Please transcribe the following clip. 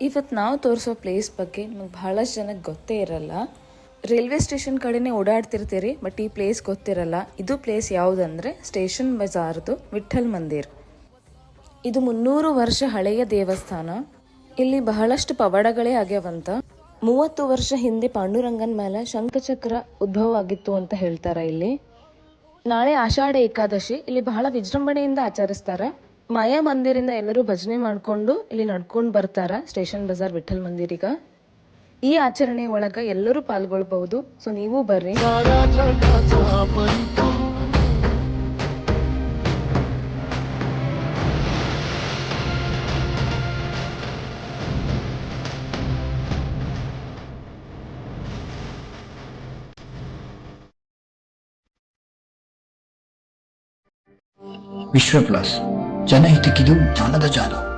ಇವತ್ತು ನಾವು ತೋರಿಸೋ ಪ್ಲೇಸ್ ಬಗ್ಗೆ ನಿಮಗೆ ಬಹಳಷ್ಟು ಜನಕ್ಕೆ ಗೊತ್ತೇ ಇರಲ್ಲ. ರೈಲ್ವೆ ಸ್ಟೇಷನ್ ಕಡೆನೇ ಓಡಾಡ್ತಿರ್ತೀರಿ, ಬಟ್ ಈ ಪ್ಲೇಸ್ ಗೊತ್ತಿರಲ್ಲ. ಇದು ಪ್ಲೇಸ್ ಯಾವುದಂದ್ರೆ ಸ್ಟೇಷನ್ ಬಜಾರ್ದು ವಿಠಲ್ ಮಂದಿರ್. ಇದು ಮುನ್ನೂರು ವರ್ಷ ಹಳೆಯ ದೇವಸ್ಥಾನ. ಇಲ್ಲಿ ಬಹಳಷ್ಟು ಪವಾಡಗಳೇ ಆಗ್ಯಾವಂತ. ಮೂವತ್ತು ವರ್ಷ ಹಿಂದೆ ಪಾಂಡುರಂಗನ್ ಮೇಲೆ ಶಂಖಚಕ್ರ ಉದ್ಭವ ಆಗಿತ್ತು ಅಂತ ಹೇಳ್ತಾರೆ ಇಲ್ಲಿ. ನಾಳೆ ಆಷಾಢ ಏಕಾದಶಿ, ಇಲ್ಲಿ ಬಹಳ ವಿಜೃಂಭಣೆಯಿಂದ ಆಚರಿಸ್ತಾರ. ಮಾಯಾ ಮಂದಿರಿಂದ ಎಲ್ಲರೂ ಭಜನೆ ಮಾಡ್ಕೊಂಡು ಇಲ್ಲಿ ನಡ್ಕೊಂಡು ಬರ್ತಾರ ಸ್ಟೇಷನ್ ಬಜಾರ್ ವಿಠಲ್ ಮಂದಿರಿಗ ಈ ಆಚರಣೆ ಒಳಗೆ ಎಲ್ಲರೂ ಪಾಲ್ಗೊಳ್ಬಹುದು. ಸೊ ನೀವು ಬರ್ರಿ. ವಿಶ್ವ ಪ್ಲಸ್ जनहित किदु जानद जानो